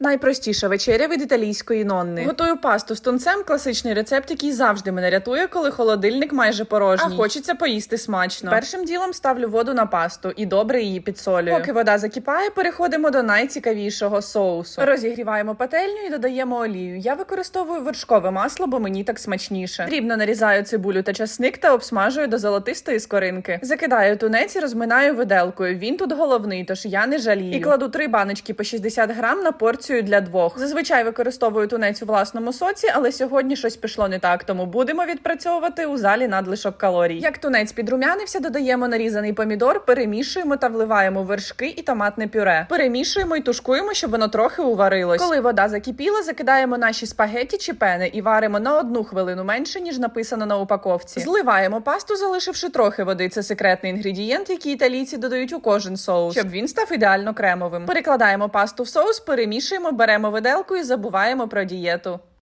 Найпростіша вечеря від італійської нонни. Готую пасту з тунцем, класичний рецепт, який завжди мене рятує, коли холодильник майже порожній. А хочеться поїсти смачно. Першим ділом ставлю воду на пасту і добре її підсолюю. Поки вода закипає, переходимо до найцікавішого соусу. Розігріваємо пательню і додаємо олію. Я використовую вершкове масло, бо мені так смачніше. Дрібно нарізаю цибулю та часник та обсмажую до золотистої скоринки. Закидаю тунець і розминаю виделкою. Він тут головний, тож я не жалію. І кладу три баночки по 60 грам на порцію для двох. Зазвичай використовую тунець у власному соці, але сьогодні щось пішло не так, тому будемо відпрацьовувати у залі надлишок калорій. Як тунець підрумянився, додаємо нарізаний помідор, перемішуємо та вливаємо вершки і томатне пюре. Перемішуємо і тушкуємо, щоб воно трохи уварилось. Коли вода закипіла, закидаємо наші спагеті чи пени і варимо на одну хвилину менше, ніж написано на упаковці. Зливаємо пасту, залишивши трохи води. Це секретний інгредієнт, який італійці додають у кожен соус, щоб він став ідеально кремовим. Перекладаємо пасту в соус, перемішуємо, беремо виделку і забуваємо про дієту.